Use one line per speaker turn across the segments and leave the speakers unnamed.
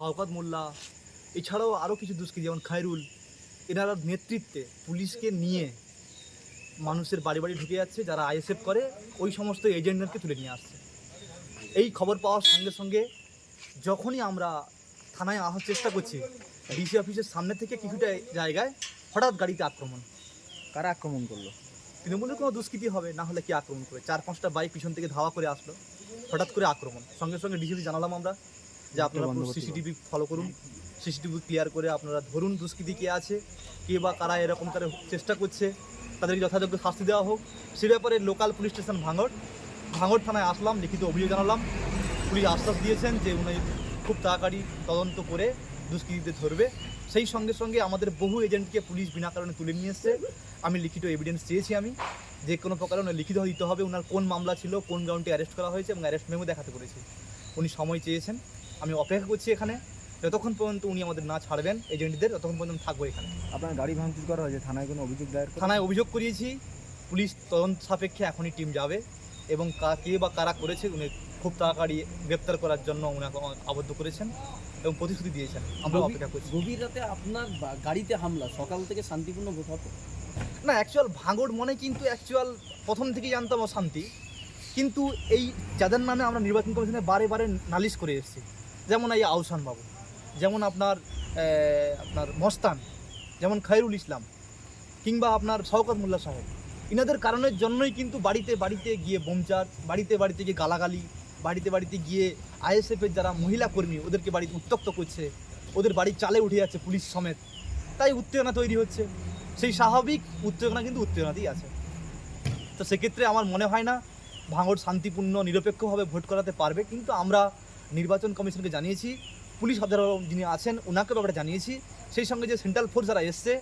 শওকত মোল্লা এছাড়াও আরও কিছু দুষ্কৃতী যেমন খায়রুল এনারা নেতৃত্বে পুলিশকে নিয়ে মানুষের বাড়ি বাড়ি ঢুকে যাচ্ছে যারা আইএসএফ করে ওই সমস্ত এজেন্টদেরকে তুলে নিয়ে আসছে। এই খবর পাওয়ার সঙ্গে সঙ্গে যখনই আমরা থানায় আসার চেষ্টা করছি ডিসি অফিসের সামনে থেকে কিছুটা জায়গায় হঠাৎ গাড়িতে আক্রমণ।
কারা আক্রমণ করল?
তৃণমূলের কোনো দুষ্কৃতি হবে না হলে কি আক্রমণ করে চার পাঁচটা বাইক পিছন থেকে ধাওয়া করে আসলো হঠাৎ করে আক্রমণ। সঙ্গে সঙ্গে ডিসিপি জানালাম আমরা যে আপনারা সিসিটিভি ফলো করুন। সিসিটিভি ক্লিয়ার করে আপনারা ধরুন দুষ্কৃতি কে আছে কে বা কারা এরকম করে চেষ্টা করছে তাদেরকে যথাযোগ্য শাস্তি দেওয়া হোক। সে ব্যাপারে লোকাল পুলিশ স্টেশন ভাঙড় ভাঙড় থানায় আসলাম লিখিত অভিযোগ জানালাম। পুলিশ আশ্বাস দিয়েছেন যে উনি খুব তাড়াতাড়ি তদন্ত করে দুষ্কৃতীদের ধরবে। সেই সঙ্গে সঙ্গে আমাদের বহু এজেন্টকে পুলিশ বিনা কারণে তুলে নিয়ে এসছে। আমি লিখিত এভিডেন্স চেয়েছি আমি। যে কোনো প্রকারে ওনার লিখিত দিতে হবে ওনার কোন মামলা ছিল কোন গ্রাউন্ডে অ্যারেস্ট করা হয়েছে এবং অ্যারেস্ট মেমো দেখাতে করেছি উনি সময় চেয়েছেন। আমি অপেক্ষা করছি এখানে। যতক্ষণ পর্যন্ত উনি আমাদের না ছাড়বেন এজেন্টদের ততক্ষণ পর্যন্ত থাকব এখানে।
আপনার গাড়ি ভাঙচুর করা হয়েছে থানায় কোনো অভিযোগ দায়ের
থানায় অভিযোগ করিয়েছি পুলিশ তদন্ত সাপেক্ষে এখনই টিম যাবে এবং কা- কে বা কারা করেছে উনি খুব তাড়াতাড়ি গ্রেপ্তার করার জন্য উনাকে আবদ্ধ করেছেন এবং প্রতিশ্রুতি দিয়েছেন। আমরা অপেক্ষা করছি।
গভীর রাতে আপনার গাড়িতে হামলা সকাল থেকে শান্তিপূর্ণ কোথাও তো
না অ্যাকচুয়াল ভাঙড় মনে কিন্তু অ্যাকচুয়াল প্রথম থেকেই জানতাম অশান্তি। কিন্তু এই যাদের নামে আমরা নির্বাচন কমিশনে বারে বারে নালিশ করে এসেছি। যেমন এই আহসান বাবু, যেমন আপনার আপনার মস্তান, যেমন খায়রুল ইসলাম, কিংবা আপনার শওকত মোল্লা সাহেব। ইনাদের কারণের জন্যই কিন্তু বাড়িতে বাড়িতে গিয়ে বোমচার বাড়িতে বাড়িতে গিয়ে গালাগালি, বাড়িতে বাড়িতে গিয়ে আইএসএফের যারা মহিলা কর্মী, ওদেরকে বাড়িতে উত্তক্ত করছে, ওদের বাড়ির চালে উঠে যাচ্ছে পুলিশ সমেত। তাই উত্তেজনা তৈরি হচ্ছে। সেই স্বাভাবিক উত্তেজনা কিন্তু উত্তেজনাতেই আছে। তো সেক্ষেত্রে আমার মনে হয় না, ভাঙড় শান্তিপূর্ণ, নিরপেক্ষভাবে ভোট করাতে পারবে, কিন্তু আমরা নির্বাচন কমিশনকে জানিয়েছি পুলিশ অফিসার যিনি আছেন ওনাকে ব্যাপারে জানিয়েছি সেই সঙ্গে যে সেন্ট্রাল ফোর্স যারা এসছে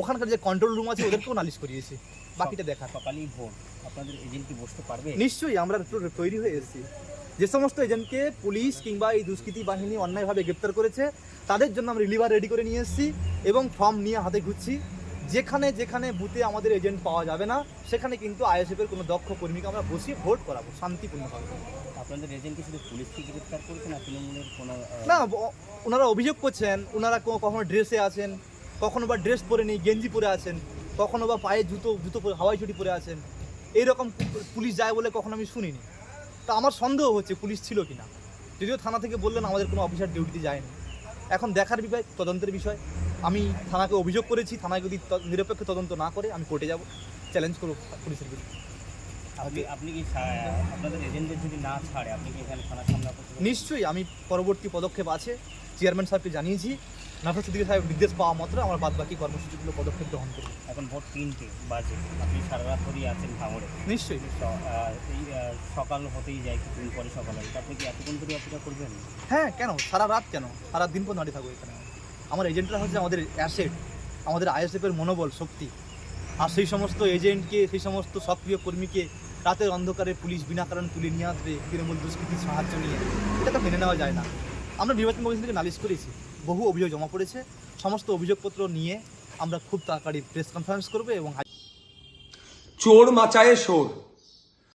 ওখানকার যে কন্ট্রোল রুম আছে ওদেরকেও নালিশ করিয়েছি বাকিটা দেখার।
সকালেই ভোট। আপনাদের এজেন্ট কি বসতে পারবে?
নিশ্চয়ই আমরা তৈরি হয়ে এসেছি। যে সমস্ত এজেন্টকে পুলিশ কিংবা এই দুষ্কৃতী বাহিনী অন্যায়ভাবে গ্রেপ্তার করেছে তাদের জন্য আমরা রিলিভার রেডি করে নিয়ে এসেছি এবং ফর্ম নিয়ে হাতে ঘুরছি। যেখানে যেখানে বুথে আমাদের এজেন্ট পাওয়া যাবে না সেখানে কিন্তু আইএসএফের কোনো দক্ষ কর্মীকে আমরা বসিয়ে ভোট করাবো শান্তিপূর্ণভাবে।
আপনাদের এজেন্ট কি শুধু পুলিশকে গ্রেফতার করেছে না তৃণমূলের কোনো
না ওনারা অভিযোগ করছেন ওনারা কখনো ড্রেসে আছেন কখনো বা ড্রেস পরে নেই গেঞ্জি পরে আছেন কখনো বা পায়ে জুতো জুতো পরে হাওয়াই চুটি পরে আছেন এইরকম পুলিশ যায় বলে কখনো আমি শুনিনি। তা আমার সন্দেহ হচ্ছে পুলিশ ছিল কি না যদিও থানা থেকে বললেন আমাদের কোনো অফিসার ডিউটিতে যায়নি। এখন দেখার বিষয় তদন্তের বিষয়। আমি থানাকে অভিযোগ করেছি থানায় যদি নিরপেক্ষ তদন্ত না করে আমি কোর্টে যাব। চ্যালেঞ্জ করব পুলিশের বিরুদ্ধে।
আপনি আপনি কি আপনাদের এজেন্টদের যদি না ছাড়ে আপনি কি এখানে থানার সামনে
নিশ্চয়ই আমি পরবর্তী পদক্ষেপ আছে। চেয়ারম্যান সাহেবকে জানিয়েছি। নাফাজ সিদ্দিকী সাহেব নির্দেশ পাওয়া মাত্র আমার বাদ বাকি কর্মসূচিগুলো পদক্ষেপ গ্রহণ করব।
এখন ভোট তিনটে বাজে। আপনি সারা রাত ধরেই আছেন ভাঙড়ে।
নিশ্চয়ই
এই সকাল হতেই যায় কিছুদিন পরে সকাল। হয় আপনি কি এতক্ষণ ধরে অপেক্ষা করবেন?
হ্যাঁ কেন? সারা রাত কেন? সারা দিন পর দাঁড়িয়ে থাকব এখানে। আমার এজেন্টরা হচ্ছে আমাদের অ্যাসেট আমাদের আইএসএফের মনোবল, শক্তি। আর সেই সমস্ত এজেন্টকে সেই সমস্ত সক্রিয় কর্মীকে রাতের অন্ধকারে পুলিশ বিনা কারণে তুলে নিয়ে আসবে, তৃণমূল দুষ্কৃতির সাহায্য নিয়ে। এটা তো মেনে নেওয়া যায় না। আমরা নির্বাচন কমিশন থেকে নালিশ করেছি। বহু অভিযোগ জমা পড়েছে। সমস্ত অভিযোগপত্র নিয়ে আমরা খুব তাড়াতাড়ি প্রেস কনফারেন্স করব এবং
চোর মাচায়ে শোর।